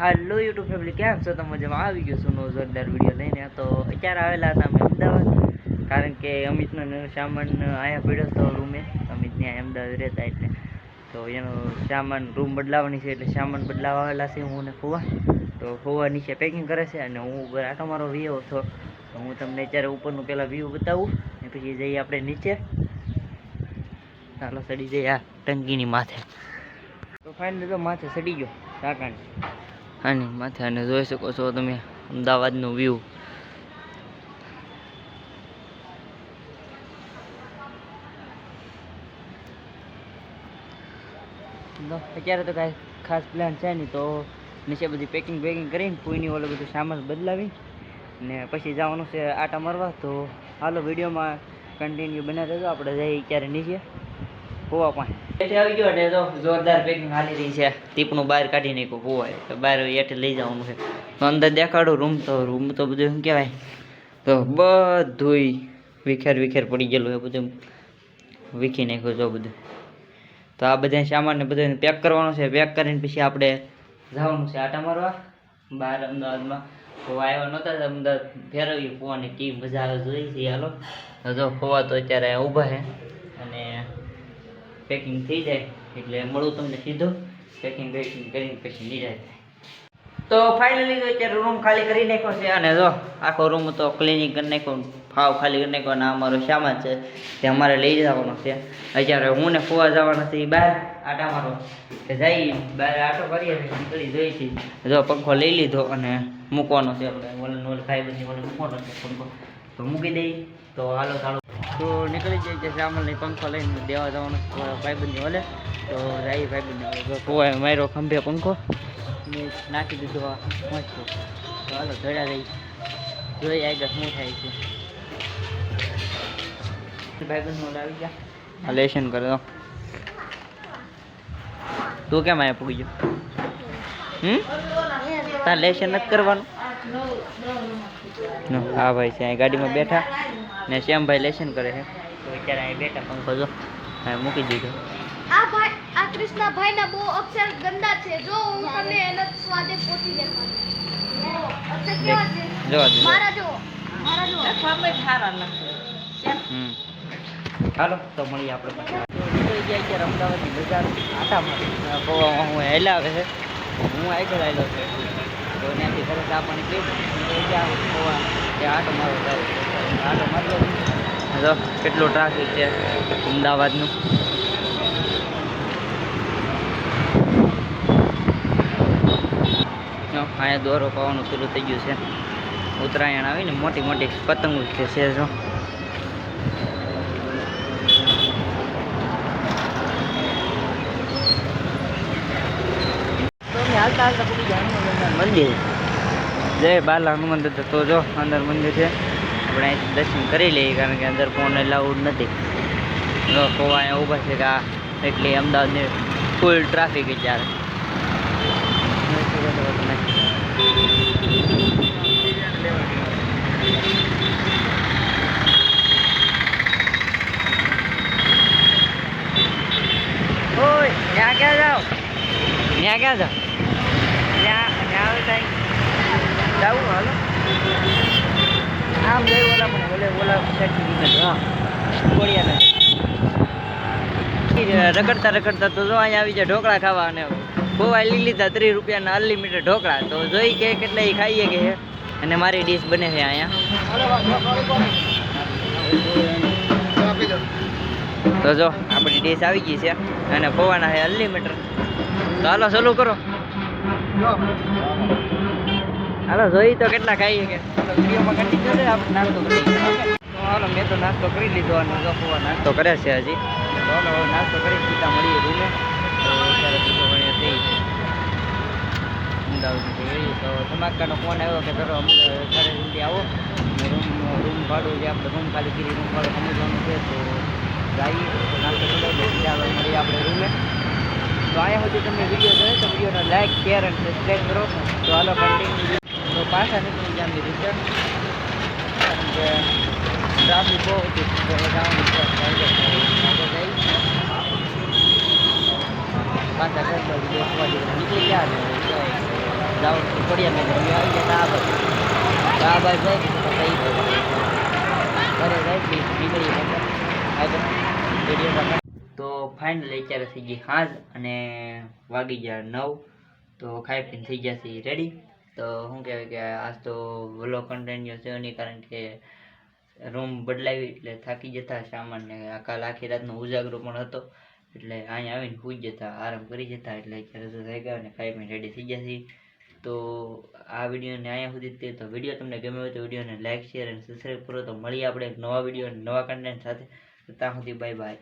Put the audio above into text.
હાલો YouTube family કેમ છો? તમે મજામાં આવી ગયો છું નવો જોરદાર વીડિયો લઈને. તો અત્યારે આવેલા હતા અમે અમદાવાદ. કારણ કે અમિતનો સામાન અહીંયા પડ્યો હતો રૂમે અમિત ત્યાં અમદાવાદ રહેતા એટલે. તો એનો સામાન રૂમ બદલાવાની છે એટલે સામાન બદલાવા આવેલા છે, હું ને ફુવા. તો ફુવા નીચે પેકિંગ કરે છે અને હું ઉપર આટો મારો વ્યવ હતો. તો હું તમને અત્યારે ઉપરનું પહેલાં વ્યૂ બતાવું ને પછી જઈએ આપણે નીચે. ચાલો સડી જઈએ આ ટંકીની માથે. તો ફાઇનલી તો માથે સડી ગયો ઢાકાની આની માથે અને જોઈ શકો છો તમે અમદાવાદનું વ્યૂ અત્યારે તો કાંઈ ખાસ પ્લાન છે નહીં, તો નીચે બધી પેકિંગ પેકિંગ કરીને કોઈની ઓલું બધું સામાન બદલાવી ને પછી જવાનું છે આટા મારવા. તો હાલો, વિડીયોમાં કન્ટિન્યુ બના રહેજો આપણે જઈએ ક્યારે નીચે. હોવા પાસે એઠે આવી ગયો એટલે તો જોરદાર પેકિંગ હાલી રહી છે. ટીપણું બહાર કાઢી નાખ્યું હોવાય તો બહાર એઠે લઈ જવાનું છે. તો અંદર દેખાડું, રૂમ તો રૂમ તો બધું શું કહેવાય? તો બધુંય વિખેર વિખેર પડી ગયેલું એ બધું. વીખી નાખ્યું જો બધું. તો આ બધા સામાન ને બધું પેક કરવાનું છે. પેક કરીને પછી આપણે જવાનું છે આટા મારવા. બહાર અમદાવાદમાં. તો આવ્યા નહોતા અમદાવાદ ફેરવ્યું. ફોવાની ટીમ મજા આવે જોઈ છે. હાલો. જો ફોવા તો અત્યારે ઊભા છે. અને પેકિંગ થઈ જાય, એટલે મળું તમને સીધું પેકિંગ બેકિંગ કરીને પછી જાય. તો ફાઇનલી તો અત્યારે રૂમ ખાલી કરી નાખ્યો છે, અને જો આખો રૂમ તો ક્લિનિક કરી નાખ્યો, ફાવ ખાલી કરી નાખ્યો, અને અમારો શામાં છે, તે અમારે લઈ જવાનો છે. અત્યારે હું ને ફુવા જવાના છે બહાર આટા મારો કે જઈ બહાર આટો કરીએ નીકળી જોઈ છીએ. જો પંખો લઈ લીધો અને મૂકવાનો છે, આપણે ઓલે ઓલે ખાઈ બધી ઓલે મૂકવાનો છે, પંખો. તો મૂકી દઈ, તો હાલો, ચાલો. તો નીકળી જાય છે સામાનની પંખો લઈને દેવા જવાનો ભાઈબંધની ઓલે તો જાય ભાઈબંધ કોઈ મારો ખંભે પંખો. ને નાખી દીધો મસ્ત. તો હાલો, ધડા રહી. જોઈ આગળ શું થાય છે. ભાઈબંધ ઓલા આવી ગયા. લેશન કરો તો. તું કેમ આયા પૂગી ગયો? હમ? તાર લેશન નથી કરવાનું? હા, ભાઈ, છે ગાડીમાં બેઠા. ને શ્યામભાઈ લેશન કરે છે. તો અત્યારે અહીં બેઠા પંખો જો. હા મૂકી દીધો. આ ભાઈ આ કૃષ્ણા ભાઈના બહુ અક્ષર ગંદા છે. જો હું તમને એનો સ્વાદે પોતી દેખાડું. જો, અક્ષર કેવા છે? મારા જો. મારા જો. હમ. હાલો તો મળીએ આપણે પછી. ગયા અત્યારે અમદાવાદની બજાર? આટા મારી હું હેલાવે છે. હું આગળ આવેલો છે. તો ત્યાંથી તરત આપણને કીધું તે આટો મારો મારલો જો કેટલું ટ્રાફિક છે અમદાવાદનું? જો, અહીંયા દોરો પાવાનું શરૂ થઈ ગયું છે. ઉત્તરાયણ આવીને મોટી મોટી પતંગો છે છે જો. મંદિર. જય બાલા હનુમાન દાદા તો જો અંદર મંદિર છે. આપણે અહીંથી દર્શન કરી લઈએ કારણ કે અંદર ફોન એલાઉડ નથી. કોવા અહીંયા ઊભા છે કે આ એટલી અમદાવાદની ફૂલ ટ્રાફિક જ્યારે. ઓય ત્યાં ક્યાં જાઓ? ત્યાં ક્યાં જાઓ? ત્યાં ત્યાં જાવું હાલો. આમ જઈ ઓલા પણ ઓલે ઓલા સાઈડથી નીકળ હા. ગોળિયા રગડતા રગડતા તો જો અહીંયા આવી જાય ઢોકળા ખાવા અને ખોવા લઈ લીધા ત્રીસ રૂપિયાના અનલિમિટેડ ઢોકળા. તો જોઈ કે કેટલા એ ખાઈએ કે. અને મારી ડીશ બને છે અહીંયા. તો જો આપણી ડીશ આવી ગઈ છે. અને ખોવાના છે અનલિમિટેડ તો હાલો, ચાલુ કરો. હાલો, જોઈ તો કેટલા ખાઈએ કે. વિડીયોમાં છે આપણે નાસ્તો કરી હાલો, મેં તો નાસ્તો કરી લીધો અને જો નાસ્તો કરે છે હજી. તો હાલો, હવે નાસ્તો કરી સીધા મળીએ રૂમે. અત્યારે બીજો વળી થઈ અમદાવાદ નીકળી તો ધમાકાનો ફોન આવ્યો કે ચલો ઘરે જલ્દી આવો. રૂમ રૂમ ભાડું જે આપણે રૂમ ખાલી કરી, રૂમ ભાડું સમજવાનું છે, તો જઈએ. નાસ્તો કરી લઈએ. સીધા મળીએ આપણે રૂમે. તો અહીંયા સુધી તમે વીડિયો જોયો તો વિડીયોને લાઈક, શેર અને સબસ્ક્રાઈબ કરો. તો હાલો કન્ટિન્યુ તો પાછા નીકળી ગયા અમે રિટર્ન કારણ કે ટ્રાફિક બહુ હતી જઈ પાછા ઘર બાજુ બેસવા જેવું નીકળી ગયા મેં આવી ગયા આ બાજુ આ બાજુ જાય ઘરે નીકળી તો ફાઇનલ અત્યારે થઈ ગઈ હાજ અને વાગી ગયા નવ. તો ખાઈ પીને થઈ ગયા છે રેડી તો શું કહેવાય કે આજ તો વલો કન્ટિન્યુ છે નહીં કારણ કે રૂમ બદલાવી એટલે થાકી જતા સામાનને કાલ આખી રાતનો ઉજાગરો પણ હતો. એટલે અહીંયા આવીને પૂજ જતા, આરામ કરી જતા, એટલે તો થઈ ગયા અને ખાઈ પીને રેડી થઈ છીએ. તો આ વિડીયોને અહીંયા સુધી તે. તો વીડિયો તમને ગમે હોય તો વિડીયોને લાઇક શેર અને સબસ્ક્રાઈબ કરો. તો મળીએ આપણે નવા વીડિયો નવા કન્ટેન્ટ સાથે. ત્યાં સુધી બાય બાય